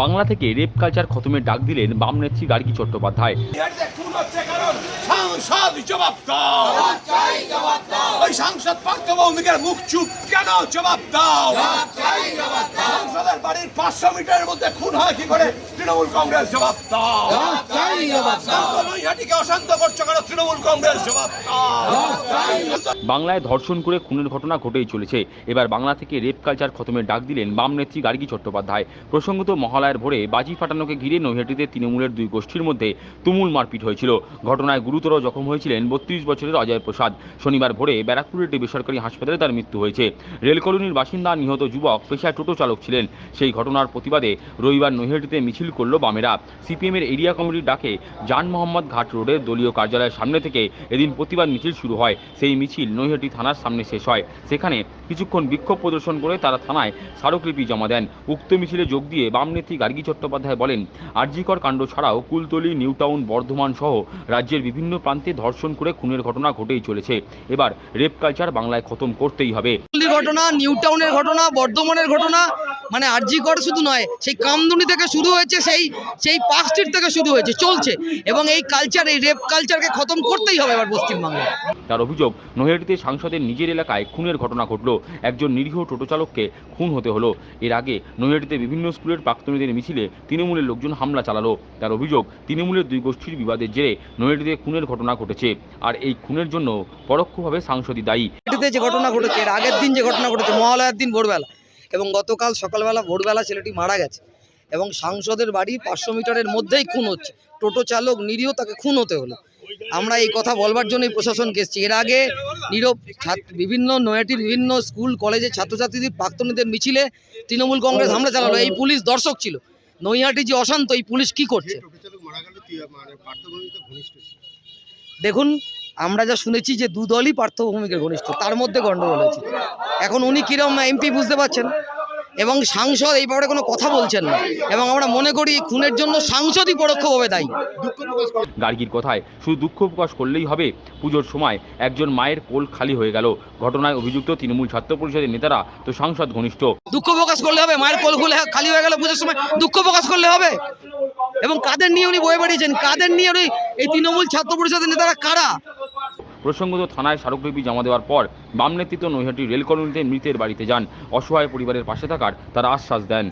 বাংলা থেকে rape culture খতমের ডাক দিলেন বাম নেত্রী গার্গী চট্টোপাধ্যায়। জবাব দাও। ওই সাংসদ পার্থ ভৌমিকের মুখ চুপ কেন জবাব দাও? সাংসদের বাড়ির পাঁচশো মিটারের মধ্যে খুন হয় কি করে? তৃণমূল কংগ্রেস জবাব দাও। নৈহাটিকে অশান্ত করছ কেন? তৃণমূল কংগ্রেস জবাব দাও। বাংলায় ধর্ষণ করে খুনের ঘটনা ঘটেই চলেছে। এবার বাংলা থেকে রেপ কালচার খতমের ডাক দিলেন বাম নেত্রী গার্গী চট্টোপাধ্যায়। প্রসঙ্গত মহালয়ার ভোরে বাজি ফাটানোকে ঘিরে নৈহাটিতে তৃণমূলের দুই গোষ্ঠীর মধ্যে তুমুল মারপিট হয়েছিল। ঘটনায় গুরুতর জখম হয়েছিলেন বত্রিশ বছরের অজয় প্রসাদ। শনিবার ভোরে ব্যারাকপুরের একটি বেসরকারি হাসপাতালে তার মৃত্যু হয়েছে। রেল কলোনির বাসিন্দা নিহত যুবক পেশায় টোটো চালক ছিলেন। সেই ঘটনার প্রতিবাদে রবিবার নৈহাটিতে মিছিল করল বামেরা। সিপিএমের এরিয়া কমিটির ডাকে জান মোহাম্মদ ঘাট রোডের দলীয় কার্যালয়ের সামনে থেকে এদিন প্রতিবাদ মিছিল শুরু হয়। সেই মিছিল নৈহাটি থানার সামনে শেষ হয়। সেখানে কিছুক্ষণ বিক্ষোভ প্রদর্শন করে তারা থানায় স্মারকলিপি জমা দেন। উক্ত মিছিলে যোগ দিয়ে বাম নেত্রী গার্গী চট্টোপাধ্যায় বলেন, আরজিকর কাণ্ড ছাড়াও কুলতলি, নিউটাউন, বর্ধমান সহ রাজ্যের বিভিন্ন প্রান্তে ধর্ষণ করে খুনের ঘটনা ঘটেই চলেছে। এবার রেপ কালচার বাংলায় খতম করতেই হবে। ঘটনা নিউ টাউনের ঘটনা বর্ধমানের ঘটনা মানে আরজিকর শুধু নয় সেই কামদুনি থেকে শুরু হয়েছে সেই সেই পার্ক স্ট্রিট থেকে শুরু হয়েছে চলছে। এবং এই কালচার এই রেপ কালচারকে খতম করতেই হবে এবার পশ্চিমবাংলায় তার অভিযোগ নৈহাটিতে সাংসদের নিজের এলাকায় খুনের ঘটনা ঘটল। একজন নিরীহ টোটো চালককে খুন হতে হলো। এর আগে নৈহাটিতে বিভিন্ন স্কুলের প্রাক্তনীদের মিছিলে তৃণমূলের লোকজন হামলা চালালো। তার অভিযোগ তৃণমূলের দুই গোষ্ঠীর বিবাদের জেরে নৈহাটিতে খুনের ঘটনা ঘটেছে। আর এই খুনের জন্য পরোক্ষভাবে সাংসদই দায়ী। যে ঘটনা ঘটেছে এর আগের দিন যে ঘটনা ঘটেছে মহালয়ার দিন ভোরবেলা এবং গতকাল সকালবেলা ভোরবেলা ছেলেটি মারা গেছে এবং সাংসদের বাড়ি পাঁচশো মিটারের মধ্যেই খুন হচ্ছে। টোটো চালক নিরীহ তাকে খুন হতে হলো। আমরা এই কথা বলবার জন্যই প্রশাসনকে এসেছি। এর আগে নীরব ছাত্র বিভিন্ন নয়াটির বিভিন্ন স্কুল, কলেজের ছাত্রছাত্রীদের, প্রাক্তনীদের মিছিলে তৃণমূল কংগ্রেস হামলা চালালো। এই পুলিশ দর্শক ছিল। নৈহাটি যে অশান্ত, এই পুলিশ কি করছে? দেখুন, আমরা যা শুনেছি যে দু দলই পার্থভূমিকের ঘনিষ্ঠ, তার মধ্যে গন্ডগোল হয়েছে। এখন উনি কিরম এমপি বুঝতে পারছেন? এবং সাংসদ এই ব্যাপারে কোনো কথা বলছেন না। এবং আমরা মনে করি খুনের জন্য সাংসদই পরোক্ষভাবে দায়ী। গার্গীর কথায় শুধু দুঃখ প্রকাশ করলেই হবে। পুজোর সময় একজন মায়ের কোল খালি হয়ে গেল। ঘটনায় অভিযুক্ত তৃণমূল ছাত্র পরিষদের নেতারা তো সাংসদ ঘনিষ্ঠ। দুঃখ প্রকাশ করলে হবে মায়ের কোল খুলে খালি হয়ে গেল পুজোর সময়। দুঃখ প্রকাশ করলে হবে। এবং কাদের নিয়ে উনি বয়ে বেড়িয়েছেন? কাদের নিয়ে উনি এই তৃণমূল ছাত্র পরিষদের নেতারা কারা? প্রসঙ্গত থানায় স্মারকলিপি জমা দেওয়ার পর বাম নেতৃত্ব নৈহাটি রেল কলোনিতে মৃতের বাড়িতে যান। অসহায় পরিবারের পাশে থাকার তারা আশ্বাস দেন।